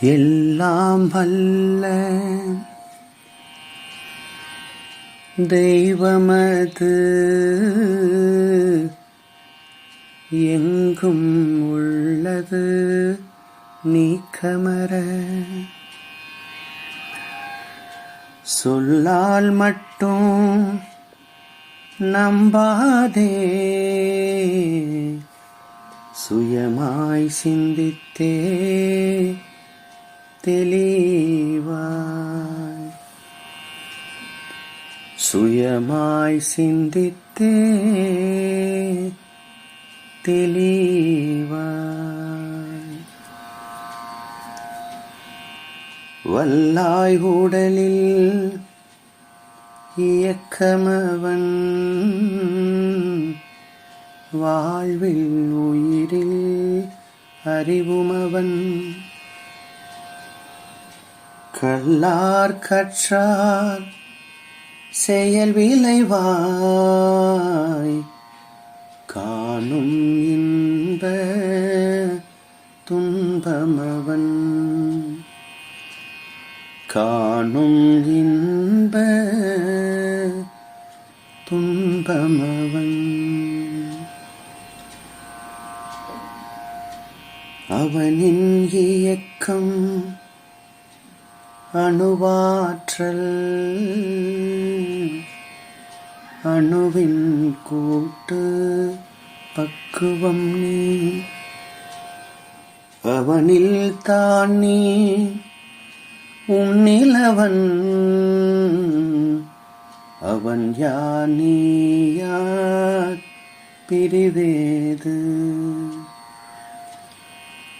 எல்லாம் வல்ல தெய்வமது எங்கும் உள்ளது நீக்கமர சொல்லால் மட்டும் நம்பாதே. சுயமாய் சிந்தித்தே. தெளிவாய். சுயமாய் சிந்தித்தே தெளிவாய். வல்லாய் உடலில் இயக்கமவன் வாழ்வில் உயிரில் அறிவுமவன் கல்லார் கற்றார். செயல் விளைவாய் காணும் இன்ப துன்பமவன். காணும் இன்ப துன்பமவன். அவனின் இயக்கம் அணுவாற்றல். அணுவின் கூட்டு பக்குவம் நீ. அவனில் தான் நீ உன்னிலவன் அவன் யானியார் பிரிவேது.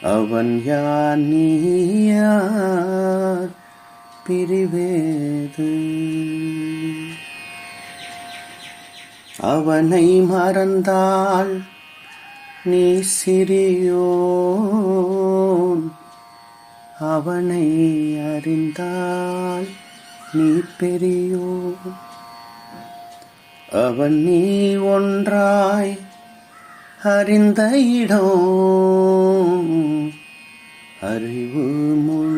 அவன் யானியார் பிரிவேது. அவனை மறந்தால் நீ சிறியோன். அவனை அறிந்தால் நீ பெரியோ அவன் நீ ஒன்றாய் அறிந்த இடம். அறிவு முழு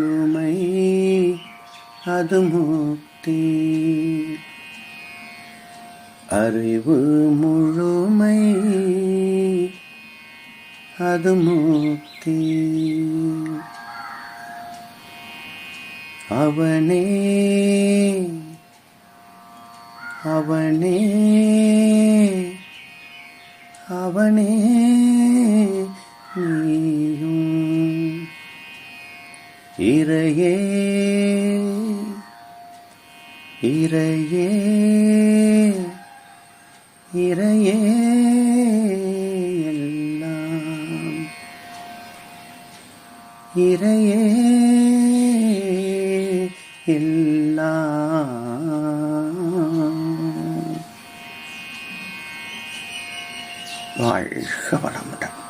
அது முக்தி அறிவு முழுமை அது முக்தி அவனே அவனே அவனே. இறையே இறையே இறையே எல்லாம். இறையே எல்லாம். வாழ்க வளமுடன்.